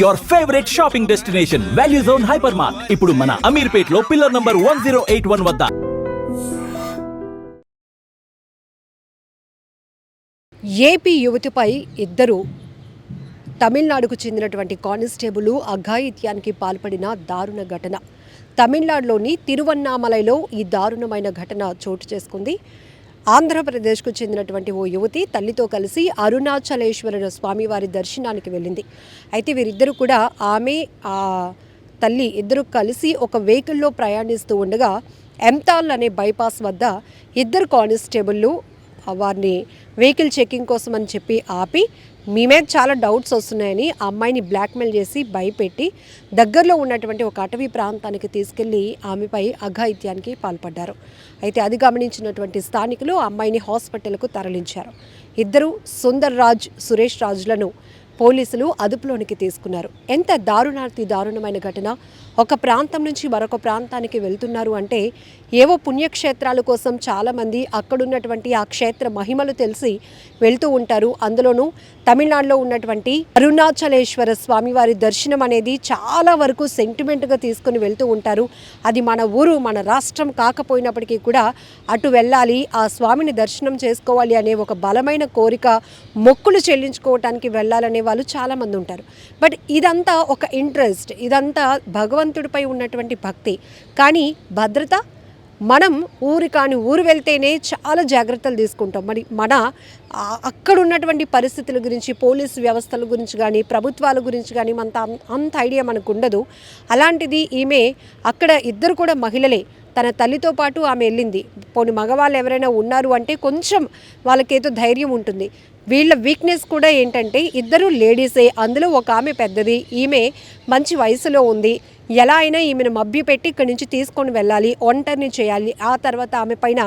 Your favourite shopping destination value zone hyper mart ఇప్పుడు మన అమీర్పేట్లో pillar number one zero eight one వద్ద. AP యువతిపై ఇద్దరు తమిళనాడుకు చెందినటువంటి కానిస్టేబుల్ అఘాయిత్యానికి పాల్పడిన దారుణ ఘటన. తమిళనాడులోని తిరువన్నామలైలో ఈ దారుణమైన ఘటన చోటు చేసుకుంది. ఆంధ్రప్రదేశ్కు చెందినటువంటి ఓ యువతి తల్లితో కలిసి అరుణాచలేశ్వరుడు స్వామివారి దర్శనానికి వెళ్ళింది. అయితే వీరిద్దరూ కూడా ఆమె ఆ తల్లి ఇద్దరు కలిసి ఒక వెహికల్లో ప్రయాణిస్తూ ఉండగా ఎంతాల్ అనే బైపాస్ వద్ద ఇద్దరు కానిస్టేబుళ్ళు వారిని వెహికల్ చెకింగ్ కోసం అని చెప్పి ఆపి మీ మీద చాలా డౌట్స్ వస్తున్నాయని ఆ అమ్మాయిని బ్లాక్మెయిల్ చేసి భయపెట్టి దగ్గరలో ఉన్నటువంటి ఒక అటవీ ప్రాంతానికి తీసుకెళ్ళి ఆమెపై అఘాయిత్యానికి పాల్పడ్డారు. అయితే అది గమనించినటువంటి స్థానికులు అమ్మాయిని హాస్పిటల్కు తరలించారు. ఇద్దరు సుందర్ రాజ్ సురేష్ రాజులను పోలీసులు అదుపులోనికి తీసుకున్నారు. ఎంత దారుణార్థి దారుణమైన ఘటన! ఒక ప్రాంతం నుంచి మరొక ప్రాంతానికి వెళ్తున్నారు అంటే ఏవో పుణ్యక్షేత్రాల కోసం చాలామంది అక్కడున్నటువంటి ఆ క్షేత్ర మహిమలు తెలిసి వెళ్తూ ఉంటారు. అందులోనూ తమిళనాడులో ఉన్నటువంటి అరుణాచలేశ్వర స్వామివారి దర్శనం అనేది చాలా వరకు సెంటిమెంట్గా తీసుకుని వెళ్తూ ఉంటారు. అది మన ఊరు మన రాష్ట్రం కాకపోయినప్పటికీ కూడా అటు వెళ్ళాలి ఆ స్వామిని దర్శనం చేసుకోవాలి అనే ఒక బలమైన కోరిక మొక్కులు చెల్లించుకోవటానికి వెళ్ళాలనే వాళ్ళు చాలామంది ఉంటారు. బట్ ఇదంతా ఒక ఇంట్రెస్ట్ ఇదంతా భగవంతుడిపై ఉన్నటువంటి భక్తి. కానీ భద్రత మనం ఊరి కాని ఊరు వెళ్తేనే చాలా జాగ్రత్తలు తీసుకుంటాం. మరి మన అక్కడ ఉన్నటువంటి పరిస్థితుల గురించి పోలీసు వ్యవస్థల గురించి కానీ ప్రభుత్వాల గురించి కానీ అంత అంత ఐడియా మనకు ఉండదు అలాంటిది ఈమె అక్కడ ఇద్దరు కూడా మహిళలే. తన తల్లితో పాటు ఆమె వెళ్ళింది. పోనీ మగవాళ్ళు ఎవరైనా ఉన్నారు అంటే కొంచెం వాళ్ళకేదో ధైర్యం ఉంటుంది. వీళ్ళ వీక్నెస్ కూడా ఏంటంటే ఇద్దరు లేడీసే అందులో ఒక ఆమె పెద్దది. ఈమె మంచి వయసులో ఉంది. ఎలా అయినా ఈమెను మభ్యపెట్టి ఇక్కడి నుంచి తీసుకొని వెళ్ళాలి ఒంటరిని చేయాలి. ఆ తర్వాత ఆమె పైన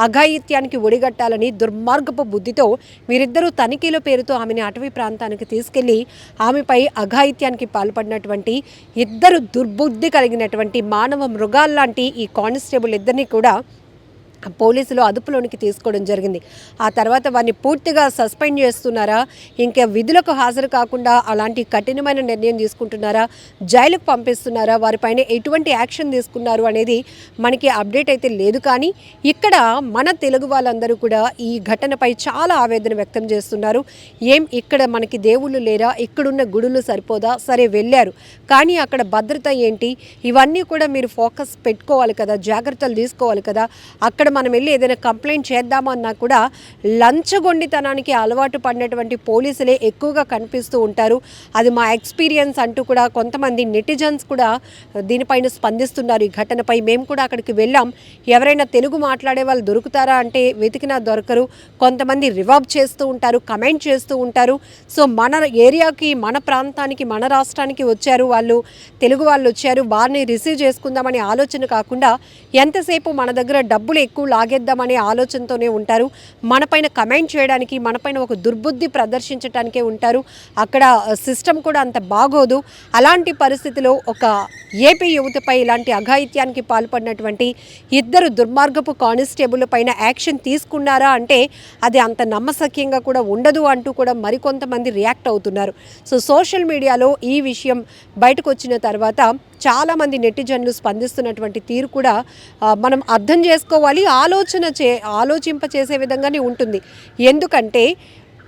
అఘాయిత్యానికి ఒడిగట్టాలని దుర్మార్గపు బుద్ధితో వీరిద్దరూ తనిఖీల పేరుతో ఆమెని అటవీ ప్రాంతానికి తీసుకెళ్ళి ఆమెపై అఘాయిత్యానికి పాల్పడినటువంటి ఇద్దరు దుర్బుద్ధి కలిగినటువంటి మానవ మృగాల్లాంటి ఈ కానిస్టేబుల్ ఇద్దరిని కూడా పోలీసులు అదుపులోనికి తీసుకోవడం జరిగింది. ఆ తర్వాత వారిని పూర్తిగా సస్పెండ్ చేస్తున్నారా? ఇంకా విధులకు హాజరు కాకుండా అలాంటి కఠినమైన నిర్ణయం తీసుకుంటున్నారా? జైలుకు పంపిస్తున్నారా? వారిపైన ఎటువంటి యాక్షన్ తీసుకున్నారు అనేది మనకి అప్డేట్ అయితే లేదు. కానీ ఇక్కడ మన తెలుగు వాళ్ళందరూ కూడా ఈ ఘటనపై చాలా ఆవేదన వ్యక్తం చేస్తున్నారు. ఏం ఇక్కడ మనకి దేవుళ్ళు లేరా? ఇక్కడున్న గుడులు సరిపోదా? సరే వెళ్ళారు. కానీ అక్కడ భద్రత ఏంటి? ఇవన్నీ కూడా మీరు ఫోకస్ పెట్టుకోవాలి కదా జాగ్రత్తలు తీసుకోవాలి కదా. అక్కడ మనం వెళ్ళి ఏదైనా కంప్లైంట్ చేద్దామన్నా కూడా లంచగొండితనానికి అలవాటు పడినటువంటి పోలీసులే ఎక్కువగా కనిపిస్తూ ఉంటారు. అది మా ఎక్స్పీరియన్స్ అంటూ కూడా కొంతమంది నెటిజన్స్ కూడా దీనిపైన స్పందిస్తున్నారు. ఈ ఘటనపై మేము కూడా అక్కడికి వెళ్ళాం. ఎవరైనా తెలుగు మాట్లాడే వాళ్ళు దొరుకుతారా అంటే వెతికినా దొరకరు. కొంతమంది రివర్బ్ చేస్తూ ఉంటారు కమెంట్ చేస్తూ ఉంటారు. సో మన ఏరియాకి మన ప్రాంతానికి మన రాష్ట్రానికి వచ్చారు వాళ్ళు తెలుగు వాళ్ళు వచ్చారు. వారిని రిసీవ్ చేసుకుందామనే ఆలోచన కాకుండా ఎంతసేపు మన దగ్గర డబ్బులు ఎక్కువ లాగేద్దామనే ఆలోచనతోనే ఉంటారు. మనపైన కమెంట్ చేయడానికి మనపైన ఒక దుర్బుద్ధి ప్రదర్శించడానికే ఉంటారు. అక్కడ సిస్టమ్ కూడా అంత బాగోదు. అలాంటి పరిస్థితిలో ఒక ఏపీ యువతపై ఇలాంటి అఘాయిత్యానికి పాల్పడినటువంటి ఇద్దరు దుర్మార్గపు కానిస్టేబుల్ పైన యాక్షన్ తీసుకున్నారా అంటే అది అంత నమ్మశక్యంగా కూడా ఉండదు అంటూ కూడా మరికొంతమంది రియాక్ట్ అవుతున్నారు. సో సోషల్ మీడియాలో ఈ విషయం బయటకు వచ్చిన తర్వాత చాలామంది నెటిజన్లు స్పందిస్తున్నటువంటి తీరు కూడా మనం అర్థం చేసుకోవాలి ఆలోచన చే ఆలోచింప చేసే విధంగానే ఉంటుంది. ఎందుకంటే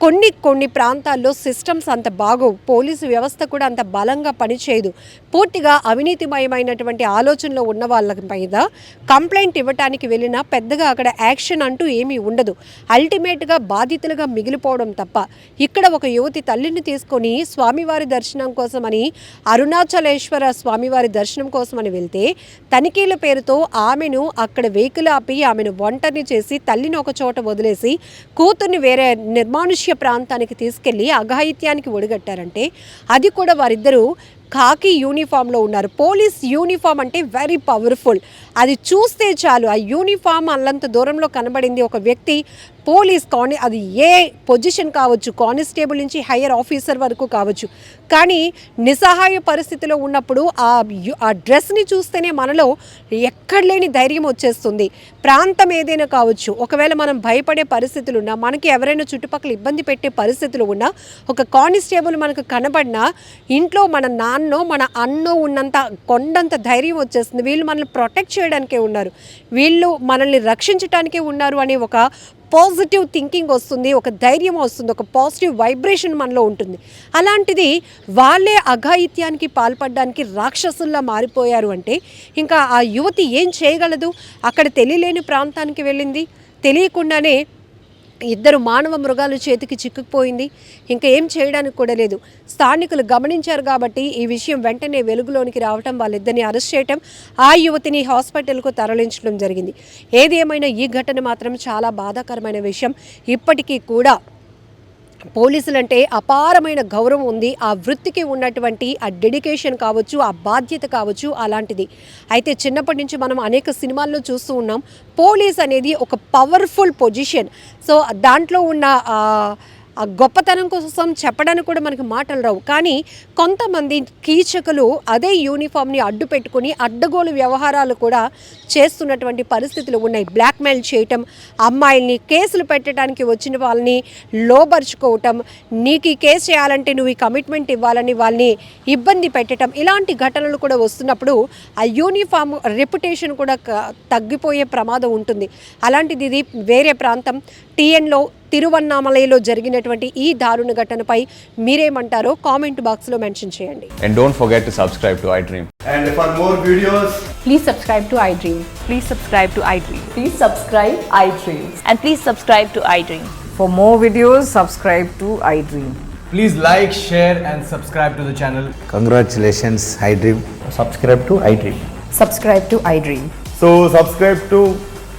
కొన్ని కొన్ని ప్రాంతాల్లో సిస్టమ్స్ అంత బాగోవు. పోలీసు వ్యవస్థ కూడా అంత బలంగా పనిచేయదు. పూర్తిగా అవినీతిమయమైనటువంటి ఆలోచనలో ఉన్న వాళ్ళ మీద కంప్లైంట్ ఇవ్వటానికి వెళ్ళినా పెద్దగా అక్కడ యాక్షన్ అంటూ ఏమీ ఉండదు. అల్టిమేట్గా బాధితులుగా మిగిలిపోవడం తప్ప ఇక్కడ ఒక యువతి తల్లిని తీసుకొని స్వామివారి దర్శనం కోసమని అరుణాచలేశ్వర స్వామివారి దర్శనం కోసమని వెళ్తే తనిఖీల పేరుతో ఆమెను అక్కడ వెహికల్ ఆపి ఆమెను ఒంటరిని చేసి తల్లిని ఒక చోట వదిలేసి కూతుర్ని వేరే నిర్మానుష్య ప్రాంతానికి తీసుకెళ్ళి అఘాయిత్యానికి ఒడిగట్టారంటే అది కూడా వారిద్దరూ ఖాకీ యూనిఫామ్లో ఉన్నారు. పోలీస్ యూనిఫామ్ అంటే వెరీ పవర్ఫుల్. అది చూస్తే చాలు. ఆ యూనిఫామ్ అల్లంత దూరంలో కనబడింది ఒక వ్యక్తి. పోలీస్ కాని అది ఏ పొజిషన్ కావచ్చు. కానిస్టేబుల్ నుంచి హయ్యర్ ఆఫీసర్ వరకు కావచ్చు. కానీ నిస్సహాయ పరిస్థితిలో ఉన్నప్పుడు ఆ యు- ఆ డ్రెస్ని చూస్తేనే మనలో ఎక్కడ లేని ధైర్యం వచ్చేస్తుంది. ప్రాంతం ఏదైనా కావచ్చు. ఒకవేళ మనం భయపడే పరిస్థితులు ఉన్నా మనకి ఎవరైనా చుట్టుపక్కల ఇబ్బంది పెట్టే పరిస్థితులు ఉన్నా ఒక కానిస్టేబుల్ మనకు కనబడినా ఇంట్లో మన నాన్న మన అన్నో ఉన్నంత కొండంత ధైర్యం వచ్చేస్తుంది. వీళ్ళు మనల్ని ప్రొటెక్ట్ చేయడానికే ఉన్నారు. వీళ్ళు మనల్ని రక్షించడానికే ఉన్నారు అనే ఒక పాజిటివ్ థింకింగ్ వస్తుంది ఒక ధైర్యం వస్తుంది ఒక పాజిటివ్ వైబ్రేషన్ మనలో ఉంటుంది. అలాంటిది వాళ్ళే అఘాయిత్యానికి పాల్పడడానికి రాక్షసుల్లా మారిపోయారు అంటే ఇంకా ఆ యువతి ఏం చేయగలదు? అక్కడ తెలియలేని ప్రాంతానికి వెళ్ళింది. తెలియకుండానే ఇద్దరు మానవ మృగాలు చేతికి చిక్కుకుపోయింది. ఇంకా ఏం చేయడానికి కూడా లేదు. స్థానికులు గమనించారు కాబట్టి ఈ విషయం వెంటనే వెలుగులోనికి రావటం వాళ్ళిద్దరిని అరెస్ట్ చేయటం ఆ యువతిని హాస్పిటల్కు తరలించడం జరిగింది. ఏది ఏమైనా ఈ ఘటన మాత్రం చాలా బాధాకరమైన విషయం. ఇప్పటికీ కూడా పోలీసులంటే అపారమైన గౌరవం ఉంది. ఆ వృత్తికి ఉన్నటువంటి ఆ డెడికేషన్ కావచ్చు ఆ బాధ్యత కావచ్చు అలాంటిది. అయితే చిన్నప్పటి నుంచి మనం అనేక సినిమాల్లో చూస్తూ ఉన్నాం. పోలీస్ అనేది ఒక పవర్ఫుల్ పొజిషన్. సో దాంట్లో ఉన్న ఆ, గొప్పతనం కోసం చెప్పడానికి కూడా మనకి మాటలు రావు. కానీ కొంతమంది కీచకులు అదే యూనిఫామ్ని అడ్డు పెట్టుకుని అడ్డగోలు వ్యవహారాలు కూడా చేస్తున్నటువంటి పరిస్థితులు ఉన్నాయి. బ్లాక్మెయిల్ చేయటం అమ్మాయిల్ని కేసులు పెట్టడానికి వచ్చిన వాళ్ళని లోపరుచుకోవటం నీకు ఈ కేసు చేయాలంటే నువ్వు ఈ కమిట్మెంట్ ఇవ్వాలని వాళ్ళని ఇబ్బంది పెట్టడం ఇలాంటి ఘటనలు కూడా వస్తున్నప్పుడు ఆ యూనిఫామ్ రెప్యుటేషన్ కూడా తగ్గిపోయే ప్రమాదం ఉంటుంది. అలాంటిది ఇది వేరే ప్రాంతం. టీఎన్లో తిరువన్నామలైలో జరిగినటువంటి ఈ దారుణ ఘటనపై మీరేమంటారో కామెంట్ బాక్స్లో మెన్షన్ చేయండి And don't forget to subscribe to iDream. And for more videos, Please subscribe to iDream. Please subscribe to iDream. Please subscribe iDream. And please subscribe to iDream. For more videos, subscribe to iDream. Please like, share, and subscribe to the channel. Congratulations, iDream. subscribe to iDream. Subscribe to iDream. so subscribe to